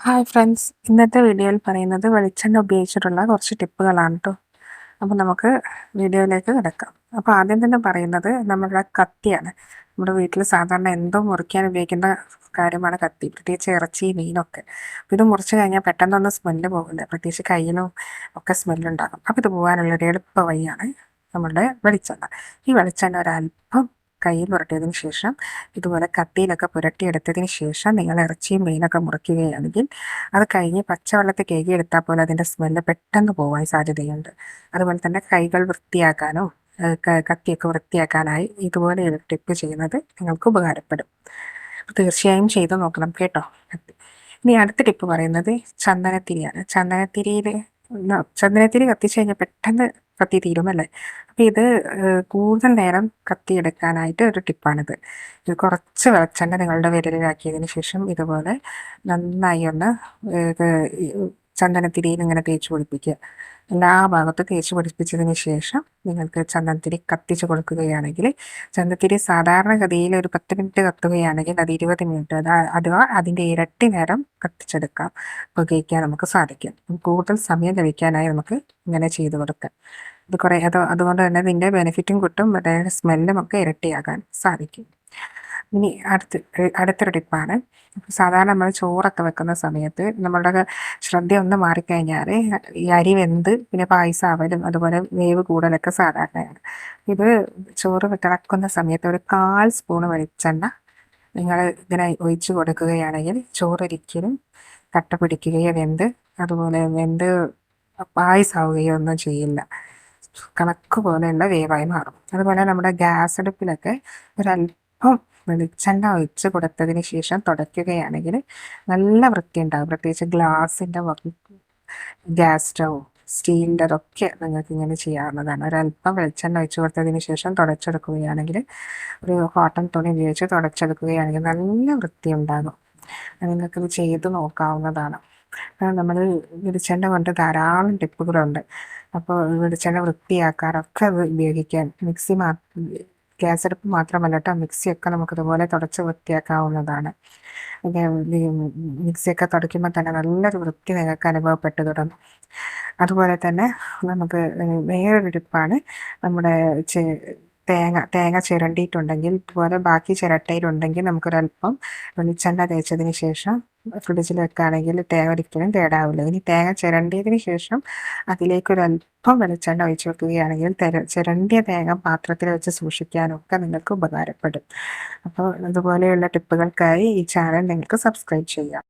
Hi friends ഇന്നത്തെ വീഡിയോയിൽ പറയുന്നത് വെളിച്ചെണ്ണ ഉപയോഗിച്ചിട്ടുള്ള കുറച്ച് ടിപ്പുകളാണ് കേട്ടോ അപ്പോൾ നമുക്ക് വീഡിയോയിലേക്ക് കിടക്കാം. അപ്പോൾ ആദ്യം തന്നെ പറയുന്നത് നമ്മുടെ കത്തിയാണ്. നമ്മുടെ വീട്ടിൽ സാധാരണ എന്തോ മുറിക്കാൻ ഉപയോഗിക്കുന്ന കാര്യമാണ് കത്തി. പ്രത്യേകിച്ച് ഇറച്ചി മീനൊക്കെ. അപ്പോൾ ഇത് മുറിച്ച് കഴിഞ്ഞാൽ പെട്ടെന്നൊന്നും സ്മെല്ല് പോകില്ല പ്രത്യേകിച്ച് കയ്യിലും ഒക്കെ സ്മെല്ലുണ്ടാകും അപ്പോൾ ഇത് പോകാനുള്ളൊരു എളുപ്പ വഴിയാണ് നമ്മളുടെ വെളിച്ചെണ്ണ. ഈ വെളിച്ചെണ്ണ ഒരല്പം കയ്യിൽ പുരട്ടിയതിന് ശേഷം ഇതുപോലെ കത്തിയിലൊക്കെ പുരട്ടിയെടുത്തതിന് ശേഷം നിങ്ങൾ ഇറച്ചിയും മീനൊക്കെ മുറിക്കുകയാണെങ്കിൽ അത് കഴിഞ്ഞ് പച്ചവെള്ളത്തിൽ കേകി എടുത്താൽ പോലെ അതിന്റെ സ്മെല്ല് പെട്ടെന്ന് പോകാൻ സാധ്യതയുണ്ട്. അതുപോലെ തന്നെ കൈകൾ വൃത്തിയാക്കാനോ കത്തിയൊക്കെ വൃത്തിയാക്കാനായി ഇതുപോലെ ഒരു ടിപ്പ് ചെയ്യുന്നത് നിങ്ങൾക്ക് ഉപകാരപ്പെടും. തീർച്ചയായും ചെയ്തു നോക്കണം കേട്ടോ. ഇനി അടുത്ത ടിപ്പ് പറയുന്നത് ചന്ദനത്തിരിയാണ്. ചന്ദനത്തിരിയിൽ ചന്ദനത്തിരി കത്തിച്ചു കഴിഞ്ഞാൽ പെട്ടെന്ന് കത്തി തീരുമല്ലേ അപ്പോൾ ഇത് കൂടുതൽ നേരം കത്തിയെടുക്കാനായിട്ട് ഒരു ടിപ്പാണിത്. ഇത് കുറച്ച് വെളിച്ചെണ്ണ നിങ്ങളുടെ വിരലിലാക്കിയതിന് ശേഷം ഇതുപോലെ നന്നായി ഒന്ന് ചന്ദനത്തിരിയിൽ ഇങ്ങനെ തേച്ച് പിടിപ്പിക്കുക. എല്ലാ ഭാഗത്തും തേച്ച് പിടിപ്പിച്ചതിന് ശേഷം നിങ്ങൾക്ക് ചന്ദനത്തിരി കത്തിച്ച് കൊടുക്കുകയാണെങ്കിൽ ചന്ദനത്തിരി സാധാരണഗതിയിൽ ഒരു പത്ത് മിനിറ്റ് കത്തുകയാണെങ്കിൽ അത് ഇരുപത് മിനിറ്റ് അഥവാ അതിന്റെ ഇരട്ടി നേരം കത്തിച്ചെടുക്കാം. പുകയ്ക്കാൻ നമുക്ക് സാധിക്കും. കൂടുതൽ സമയം ലഭിക്കാനായി നമുക്ക് ഇങ്ങനെ ചെയ്തു കൊടുക്കാം. ഇത് കുറേ അത് അതുകൊണ്ട് തന്നെ ഇതിന്റെ ബെനിഫിറ്റും കിട്ടും അതായത് സ്മെല്ലും ഒക്കെ ഇരട്ടിയാകാൻ സാധിക്കും. ഇനി അടുത്ത് അടുത്തൊരു ടിപ്പാണ്. സാധാരണ നമ്മൾ ചോറൊക്കെ വെക്കുന്ന സമയത്ത് നമ്മളുടെ ശ്രദ്ധ ഒന്ന് മാറിക്കഴിഞ്ഞാൽ ഈ അരി വെന്ത് പിന്നെ പായസം ആവലും അതുപോലെ വേവ് കൂടലൊക്കെ സാധാരണയാണ്. ഇത് ചോറ് തിളക്കുന്ന സമയത്ത് ഒരു കാൽ സ്പൂൺ വെളിച്ചെണ്ണ നിങ്ങൾ ഇങ്ങനെ ഒഴിച്ച് കൊടുക്കുകയാണെങ്കിൽ ചോറൊരിക്കലും കട്ട പിടിക്കുകയോ വെന്ത് അതുപോലെ വെന്ത് പായസാവുകയോ ഒന്നും ചെയ്യില്ല. കണക്ക് പോലെയുള്ള വേവായി മാറും. അതുപോലെ നമ്മുടെ ഗ്യാസ് അടുപ്പിലൊക്കെ ഒരല്പം വെളിച്ചെണ്ണ ഒഴിച്ച് കൊടുത്തതിന് ശേഷം തുടയ്ക്കുകയാണെങ്കിൽ നല്ല വൃത്തി ഉണ്ടാകും പ്രത്യേകിച്ച് ഗ്ലാസിന്റെ ഗ്യാസ് സ്റ്റൗ സ്റ്റീലിന്റെ അതൊക്കെ നിങ്ങൾക്ക് ഇങ്ങനെ ചെയ്യാവുന്നതാണ്. ഒരല്പം വെളിച്ചെണ്ണ ഒഴിച്ച് കൊടുത്തതിന് ശേഷം തുടച്ചെടുക്കുകയാണെങ്കിൽ ഒരു കോട്ടൺ തുണി ഉപയോഗിച്ച് തുടച്ചെടുക്കുകയാണെങ്കിൽ നല്ല വൃത്തി ഉണ്ടാകും നിങ്ങൾക്കിത് ചെയ്ത് നോക്കാവുന്നതാണ്. നമ്മൾ വെളിച്ചെണ്ണ കൊണ്ട് ധാരാളം ടിപ്പുകളുണ്ട്. അപ്പോൾ വെളിച്ചെണ്ണ വൃത്തിയാക്കാനൊക്കെ അത് ഉപയോഗിക്കാൻ മിക്സി മാ ഗ്യാസ് അടുപ്പ് മാത്രമല്ല കേട്ടോ. മിക്സിയൊക്കെ നമുക്ക് ഇതുപോലെ തുടച്ച് വൃത്തിയാക്കാവുന്നതാണ്. മിക്സിയൊക്കെ തുടയ്ക്കുമ്പോൾ തന്നെ നല്ലൊരു വൃത്തി നിങ്ങൾക്ക് അനുഭവപ്പെട്ടു തുടങ്ങും. അതുപോലെ തന്നെ നമുക്ക് വേറൊരു ടിപ്പാണ് നമ്മുടെ തേങ്ങ തേങ്ങ ചിരണ്ടിയിട്ടുണ്ടെങ്കിൽ ഇതുപോലെ ബാക്കി ചിരട്ടയിലുണ്ടെങ്കിൽ നമുക്കൊരല്പം വെളിച്ചെണ്ണ തേച്ചതിന് ശേഷം ഫ്രിഡ്ജിൽ വെക്കുകയാണെങ്കിൽ തേങ്ങ ഒരിക്കലും തേടാവില്ല ഇനി തേങ്ങ ചിരണ്ടിയതിന് ശേഷം അതിലേക്കൊരല്പം വെളിച്ചെണ്ണ ഒഴിച്ചു വെക്കുകയാണെങ്കിൽ തെര ചിരണ്ടിയ തേങ്ങ പാത്രത്തിൽ വെച്ച് സൂക്ഷിക്കാനൊക്കെ നിങ്ങൾക്ക് ഉപകാരപ്പെടും. അപ്പോൾ അതുപോലെയുള്ള ടിപ്പുകൾക്കായി ഈ ചാനൽ നിങ്ങൾക്ക് സബ്സ്ക്രൈബ് ചെയ്യാം.